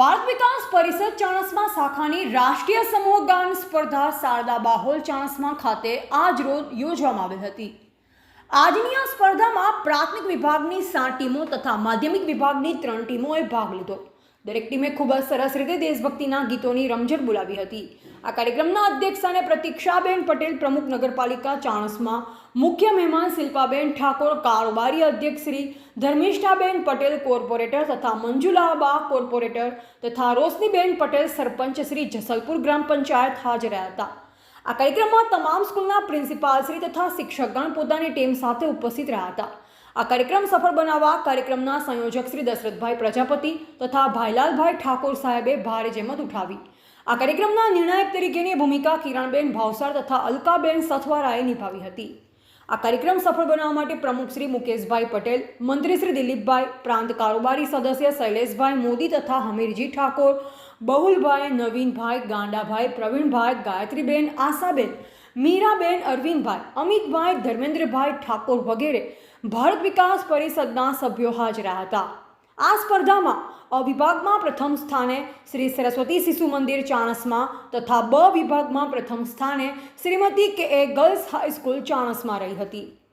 ભારત વિકાસ પરિષદ ચાણસમા શાખાની રાષ્ટ્રીય સમૂહ ગાન સ્પર્ધા શારદા બાહોલ ચાણસમા ખાતે આજ રોજ યોજવામાં આવેલ હતી. આજની આ સ્પર્ધામાં પ્રાથમિક વિભાગની સાત ટીમો તથા માધ્યમિક વિભાગની ત્રણ ટીમોએ ભાગ લીધો. દરેક ટીમે ખૂબ જ સરસ રીતે દેશભક્તિના ગીતોની રમઝટ બોલાવી હતી. આ કાર્યક્રમના અધ્યક્ષ અને પ્રતિક્ષાબેન પટેલ પ્રમુખ નગરપાલિકા ચાણસમાં. મુખ્ય મહેમાન શિલ્પાબેન ઠાકોર, કારોબારી અધ્યક્ષ શ્રી ધર્મિષ્ઠાબેન પટેલ કોર્પોરેટર તથા મંજુલાબા કોર્પોરેટર તથા રોશનીબેન પટેલ સરપંચ શ્રી જસલપુર ગ્રામ પંચાયત હાજર હતા. આ કાર્યક્રમમાં તમામ સ્કૂલના પ્રિન્સિપાલશ્રી તથા શિક્ષકગણ પોતાની ટીમ સાથે ઉપસ્થિત રહ્યા હતા. આ કાર્યક્રમ સફળ બનાવવા કાર્યક્રમના સંયોજક શ્રી દશરથભાઈ પ્રજાપતિ તથા ભાઈલાલભાઈ ઠાકોર સાહેબે ભારે જેમત ઉઠાવી. આ કાર્યક્રમના નિર્ણાયક તરીકેની ભૂમિકા કિરણબેન ભાવસાર તથા અલકાબેન સથવારાએ નિભાવી હતી. આ કાર્યક્રમ સફળ બનાવવા માટે પ્રમુખ શ્રી મુકેશભાઈ પટેલ, મંત્રી શ્રી દિલીપભાઈ, પ્રાંત કારોબારી સદસ્ય શૈલેષભાઈ મોદી તથા હમીરજી ઠાકોર, બહુલભાઈ, નવીનભાઈ, ગાંડાભાઈ, પ્રવીણભાઈ, ગાયત્રીબેન, આશાબેન, મીરાબેન, અરવિંદભાઈ, અમિતભાઈ, ધર્મેન્દ્રભાઈ ઠાકોર વગેરે ભારત વિકાસ પરિષદના સભ્યો હાજર હતા. આ સ્પર્ધામાં અ વિભાગમાં પ્રથમ સ્થાને શ્રી સરસ્વતી શિશુ મંદિર ચાણસમાં તથા બ વિભાગમાં પ્રથમ સ્થાને શ્રીમતી કે એ ગર્લ્સ હાઈસ્કૂલ ચાણસમાં રહી હતી.